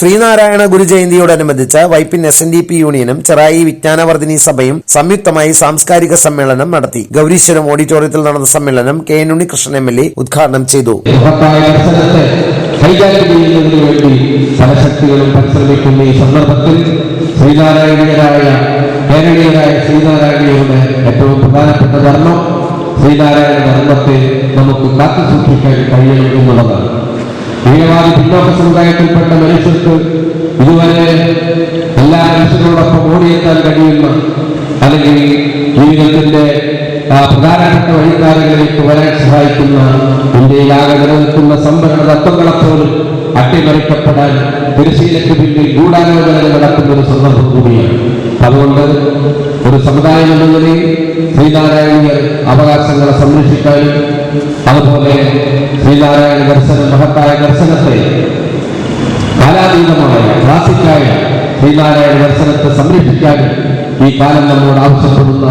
Sreenarayana Guru ജയന്തിയോടനുബന്ധിച്ച് Vypin S N D P യൂണിയനും ചെറായി വിജ്ഞാനവർദ്ധിനി സഭയും സംയുക്തമായി സാംസ്കാരിക സമ്മേളനം നടത്തി. ഗൗരീശ്വരം ഓഡിറ്റോറിയത്തിൽ നടന്ന സമ്മേളനം K N Unnikrishnan M L A ഉദ്ഘാടനം ചെയ്തു. ശ്രീനാരായണീയരായ കേരളീയരായ ശ്രീനാരായണീയരുടെ ഏറ്റവും പ്രധാനപ്പെട്ട ധർമ്മം ശ്രീനാരായണ ധർമ്മത്തെ നമുക്ക് കാത്തു സൂക്ഷിക്കാൻ കഴിയണം എന്നുള്ളതാണ് തീവ്രവാദി പിന്നോക്ക സമുദായത്തിൽപ്പെട്ട മനുഷ്യർക്ക് ഇതുവരെ എല്ലാ മനുഷ്യരോടൊപ്പം ഓടിയെത്താൻ കഴിയുന്ന അല്ലെങ്കിൽ ജീവിതത്തിന്റെ പ്രധാനപ്പെട്ട വഴിക്കാരങ്ങളിലേക്ക് വരാൻ സഹായിക്കുന്ന ഇന്ത്യയിലാകെ നിലനിൽക്കുന്ന സംഭരണ തത്വങ്ങളെപ്പോലും അട്ടിമറിക്കപ്പെടാൻ തിരശീലയ്ക്ക് പിന്നിൽ ഗൂഢാലോചന നടക്കുന്ന ഒരു സന്ദർഭം കൂടിയാണ്. അതുകൊണ്ട് ഒരു സമുദായം എന്ന നിലയിൽ ശ്രീനാരായണീയർ അവകാശങ്ങളെ സംരക്ഷിക്കാനും അതുപോലെ ശ്രീനാരായണ ദർശന മഹത്തായ ദർശനത്തെ കാലാതീതമായ ക്ലാസിക്കായ ശ്രീനാരായണ ദർശനത്തെ സംരക്ഷിക്കാനും ഈ കാലം നമ്മോട് ആവശ്യപ്പെടുന്ന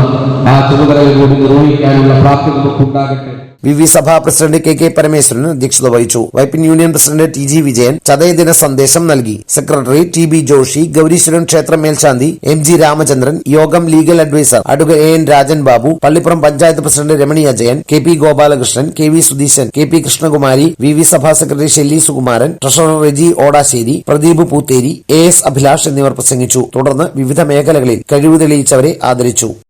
ആ ചുമതലകൾ കൂടി നിർവഹിക്കാനുള്ള പ്രാപ്തി നമുക്കുണ്ടാകട്ടെ. V V Sabha president K K Parameswaran അധ്യക്ഷത വഹിച്ചു. Vypin union president T G Vijayan ചതയദിന സന്ദേശം നൽകി. Secretary T B Joshy Gowreeswaran ക്ഷേത്ര മേൽശാന്തി എം ജി രാമചന്ദ്രൻ യോഗം legal adviser advocate A N Rajan Babu Pallippuram panchayat president Ramani Ajayan K P Gopalakrishnan K V Sudheesan K P Krishnakumari V V Sabha secretary Shelly Sukumaran treasurer Reji Odassery Pradeep Poothery A S Abhilash എന്നിവർ പ്രസംഗിച്ചു. തുടർന്ന് വിവിധ മേഖലകളിൽ കഴിവ് തെളിയിച്ചവരെ ആദരിച്ചു.